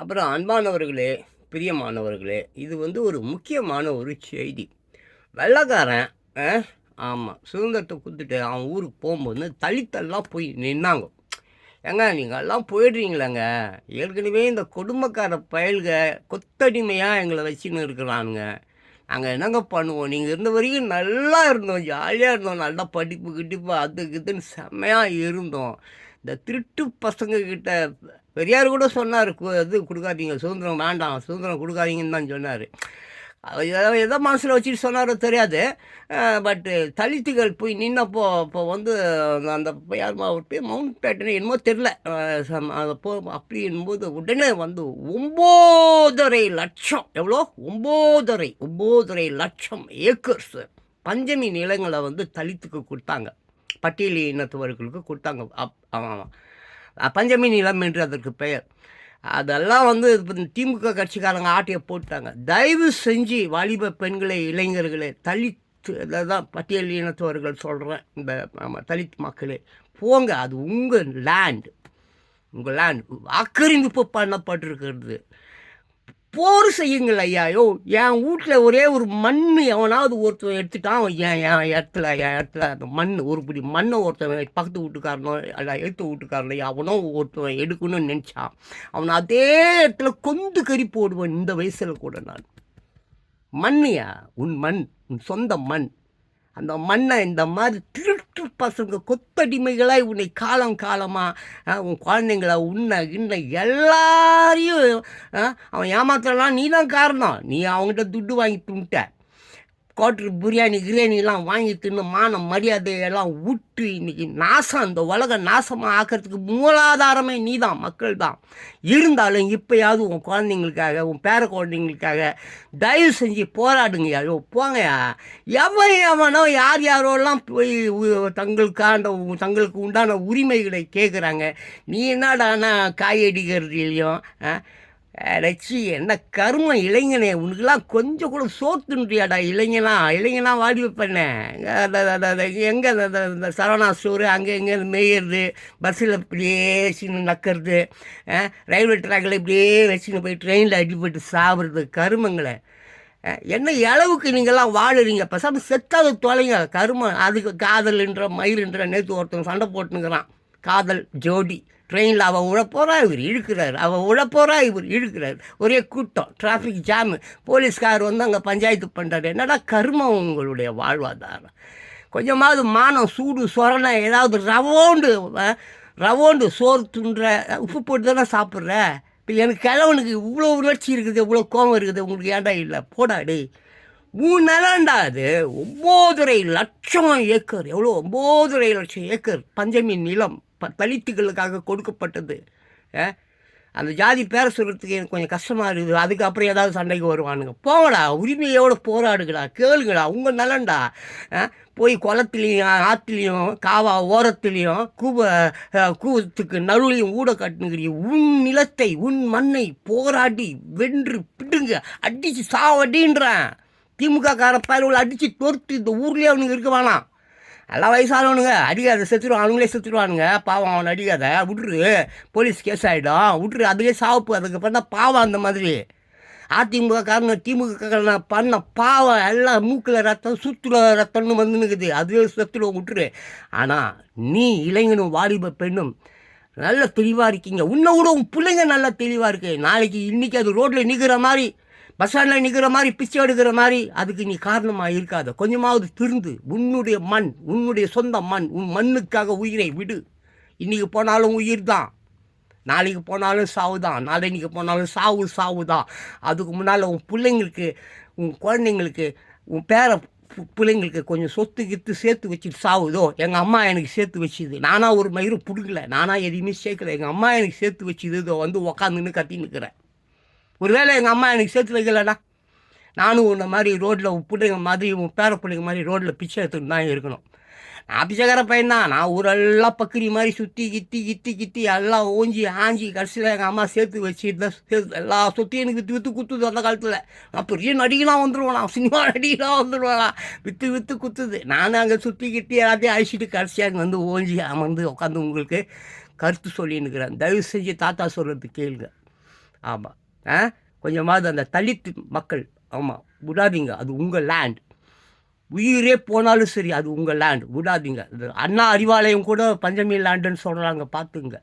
அப்புறம் அன்பானவர்களே பிரியமானவர்களே இது வந்து ஒரு முக்கியமான ஒரு செய்தி. வெள்ளக்காரன் ஆமாம் சுதந்திரத்தை கொடுத்துட்டு அவன் ஊருக்கு போகும்போது தலித்தெல்லாம் போய் நின்னாங்க. ஏங்க நீங்கள் எல்லாம் போயிடுறீங்களேங்க. ஏற்கனவே இந்த கொடுமைக்கார பயல்க கொத்தடிமையாக எங்களை வச்சுன்னு இருக்கிறானுங்க. நாங்கள் என்னங்க பண்ணுவோம்? நீங்கள் இருந்த வரைக்கும் நல்லா இருந்தோம் ஜாலியாக இருந்தோம் நல்லா படிப்பு கிட்டிப்பு அது இதுன்னு செம்மையாக இருந்தோம். இந்த திருட்டு பசங்க கிட்ட பெரியார் கூட சொன்னார் இது கொடுக்காதீங்க சுதந்திரம் வேண்டாம் சுதந்திரம் கொடுக்காதீங்கன்னு தான் சொன்னார். எதோ மனசில் வச்சுட்டு சொன்னாரோ தெரியாது. பட்டு தலித்துகள் போய் நின்னப்போ அப்போ வந்து அந்த யார் மாவட்ட மவுண்ட் பேட்டன் என்னமோ தெரில. போ அப்படி உடனே வந்து ஒம்போதரை லட்சம் எவ்வளோ? ஒம்போதரை ஒம்போதரை லட்சம் ஏக்கர்ஸ் பஞ்சமி நிலங்களை வந்து தலித்துக்கு கொடுத்தாங்க. பட்டியலி இனத்தவர்களுக்கு கொடுத்தாங்க. அப் ஆமாம் பஞ்சமி நிலம் என்று அதற்கு பெயர். அதெல்லாம் வந்து திமுக கட்சிக்காரங்க ஆட்டையை போட்டாங்க. தயவு செஞ்சு வாலிப பெண்களை இளைஞர்களே தலித்து தான் பட்டியல் இனத்தவர்கள் சொல்கிறேன் இந்த தலித் மக்களே போங்க. அது உங்கள் லேண்ட் உங்கள் லேண்ட் ஆக்கிரமிப்பு பண்ணப்பட்டிருக்கிறது. போர் செய்யுங்கள் ஐயா. யோ என் வீட்டில் ஒரே ஒரு மண் எவனாவது ஒருத்தன் எடுத்துட்டான். என் என் இடத்துல என் இடத்துல அந்த மண் ஒரு பிடி மண்ணை ஒருத்தன் பக்கத்து வீட்டுக்காரனோ அல்ல எடுத்து வீட்டுக்காரனோ அவனோ ஒருத்தன் எடுக்கணும்னு நினச்சான். அவனை அதே இடத்துல கொந்து கறி போடுவேன் இந்த வயசில் கூட நான். மண்ணியா? உன் மண் உன் சொந்த மண். அந்த மண்ணை இந்த மாதிரி திருட்டு பசங்க கொத்தடிமைகளாக உன்னை காலம் காலமாக உன் குழந்தைங்கள உன்னை இன்ன எல்லாரையும் அவன் ஏமாத்தலாம் நீ தான் காரணம். நீ அவங்ககிட்ட துட்டு வாங்கி துண்ட கோட்ரு பிரியாணி கிரியாணிலாம் வாங்கி தின்னு மானம் மரியாதையெல்லாம் விட்டு இன்றைக்கி நாசம். அந்த உலக நாசமாக ஆக்கிறதுக்கு மூலாதாரமே நீ தான் மக்கள் தான் இருந்தாலும் இப்போயாவது உன் குழந்தைங்களுக்காக உன் பேர குழந்தைங்களுக்காக தயவு செஞ்சு போராடுங்க ஐயோ போங்கயா எவன் எவனோ யார் யாரோலாம் போய் தங்களுக்கான தங்களுக்கு உண்டான உரிமைகளை கேட்குறாங்க நீ என்னடானா காயடிக்கிறதுலையும் அடைச்சி என்ன கருமம் இளைஞனே உனக்குலாம் கொஞ்சம் கூட சோத்துன்றியாடா இளைஞனா இளைஞனா வாடி வைப்பண்ணேன் எங்கே இந்த சரவணா ஸ்டோரு அங்கே எங்கே மேயிறது பஸ்ஸில் இப்படியே சின்ன நக்கிறது ரயில்வே ட்ராக்கில் இப்படியே வச்சுன்னு போய் ட்ரெயினில் அடிப்பட்டு சாப்பிட்றது கருமங்களை. என்ன அளவுக்கு நீங்கள்லாம் வாழுறீங்க பசாமல் செத்தாத தொலைங்க. கருமம் அதுக்கு காதல்ன்ற மயிர்ன்ற நேற்று ஒருத்தன் சண்டை போட்டுங்கிறான் காதல் ஜோடி. ட்ரெயினில் அவள் உழப்போறா இவர் இழுக்கிறார். அவள் உழப்போறா இவர் இழுக்கிறார். ஒரே கூட்டம் டிராஃபிக் ஜாமு போலீஸ்கார் வந்து அங்கே பஞ்சாயத்து பண்ணுறாரு என்னடா கர்மம் உங்களுடைய வாழ்வாதாரம்? கொஞ்சமாவது மானம் சூடு சொரணை ஏதாவது ரவோண்டு ரவோண்டு சோறு துண்டுற உப்பு போட்டு தானே சாப்பிட்ற? இப்போ எனக்கு கிழவனுக்கு இவ்வளோ உணர்ச்சி இருக்குது இவ்வளோ கோபம் இருக்குது. உங்களுக்கு ஏன்டா இல்லை? போடா டே மூணு நிலண்டா அது. ஒம்போதரை லட்சம் ஏக்கர். எவ்வளோ ஒம்போதரை லட்சம் ஏக்கர் பஞ்சமி நிலம். ப தலித்துகளுக்காக கொடுக்கப்பட்டது. அந்த ஜாதி பேரை சொல்கிறதுக்கு எனக்கு கொஞ்சம் கஷ்டமாக இருக்குது. அதுக்கப்புறம் ஏதாவது சண்டைக்கு வருவானுங்க. போங்கடா உரிமையோடு போராடுங்கடா கேளுங்கடா உங்கள் நலன்டா. போய் குளத்துலேயும் ஆற்றுலையும் காவா ஓரத்துலேயும் கூவ கூவத்துக்கு நடுவுலையும் ஊட கட்டுனுக்கிறீங்க உன் நிலத்தை உன் மண்ணை போராடி வென்று பிடுங்க. அடித்து சாவடின்றேன். திமுக கார பயல்களை அடித்து தோர்த்து இந்த ஊர்லேயே அவனுக்கு இருக்க வேணாம். எல்லாம் வயசானவனுங்க. அடிக்காத செத்துருவான் அவனுங்களே செத்துருவானுங்க. பாவம் அவனை அடிக்காத. விட்ரு போலீஸ் கேஸ் ஆகிடும் விட்ரு அதுவே சாவுப்பு அதுக்கப்புறம் தான் பாவம் அந்த மாதிரி. அதிமுக காரணம் திமுக காரணம் பண்ண பாவம். எல்லாம் மூக்கில் ரத்தம் சுற்றுல ரத்தம்னு வந்து அதுவே செத்துடுவோம் விட்டுரு. ஆனால் நீ இளைஞனும் வாலிப பெண்ணும் நல்ல தெளிவாக இருக்கீங்க. உன்னை விட உன் பிள்ளைங்க நல்லா தெளிவாக இருக்கு. நாளைக்கு இன்றைக்கி அது ரோட்டில் நிற்கிற மாதிரி பஸ் ஸ்டாண்டில் நிற்கிற மாதிரி பிச்சை எடுக்கிற மாதிரி அதுக்கு நீ காரணமாக இருக்காத. கொஞ்சமாவது திருந்து. உன்னுடைய மண் உன்னுடைய சொந்த மண் உன் மண்ணுக்காக உயிரை விடு. இன்றைக்கி போனாலும் உயிர் தான். நாளைக்கு போனாலும் சாவு தான். நாளைக்கு போனாலும் சாவு சாவு தான். அதுக்கு முன்னால் உன் பிள்ளைங்களுக்கு உன் குழந்தைங்களுக்கு உன் பேர பிள்ளைங்களுக்கு கொஞ்சம் சொத்து கித்து சேர்த்து வச்சுட்டு சாவுதோ எங்கள் அம்மா எனக்கு சேர்த்து வச்சுது. நானாக ஒரு மயிறு பிடுங்கல. நானாக எதையுமே சேர்க்கல. எங்கள் அம்மா எனக்கு சேர்த்து வச்சுது. இதோ வந்து உக்காந்துன்னு கத்தி நிற்கிறேன் ஒருவேளை எங்கள் அம்மா எனக்கு சேர்த்து வைக்கலடா. நானும் உன்ன மாதிரி ரோட்டில் பிள்ளைங்க மாதிரி உன் பேர பிள்ளைங்க மாதிரி ரோட்டில் பிச்சை எடுத்துகிட்டு தான் இருக்கணும். நான் பிச்சைக்கார பையன் தான் நான் ஊரெல்லாம் பக்கிரி மாதிரி சுற்றி கித்தி கித்தி கித்தி எல்லாம் ஓஞ்சி ஆஞ்சி கடைசியில் எங்கள் அம்மா சேர்த்து வச்சு சேர்த்து எல்லா சொத்தையும் எனக்கு விற்று விற்று குத்துது அந்த காலத்தில். நான் பெரிய நடிகனாக வந்துடுவேன் சினிமா நடிகனாக வந்துடுவேன் விற்று விற்று குத்துது. நானும் அங்கே சுற்றி கிட்டி எல்லாத்தையும் அழிச்சிட்டு கடைசியாக அங்கே வந்து ஓஞ்சி அமர்ந்து உட்காந்து உங்களுக்கு கருத்து சொல்லின்னுக்கிறேன். தயவு செஞ்சு தாத்தா சொல்கிறது கேளுங்க. ஆமாம் கொஞ்சமாவது அந்த தலித்து மக்கள் ஆமாம் விடாதீங்க அது உங்கள் லேண்ட் உயிரே போனாலும் சரி அது உங்கள் லேண்ட் விடாதீங்க. அண்ணா அறிவாலயம் கூட பஞ்சமி லேண்டுன்னு சொல்கிறாங்க பார்த்துங்க.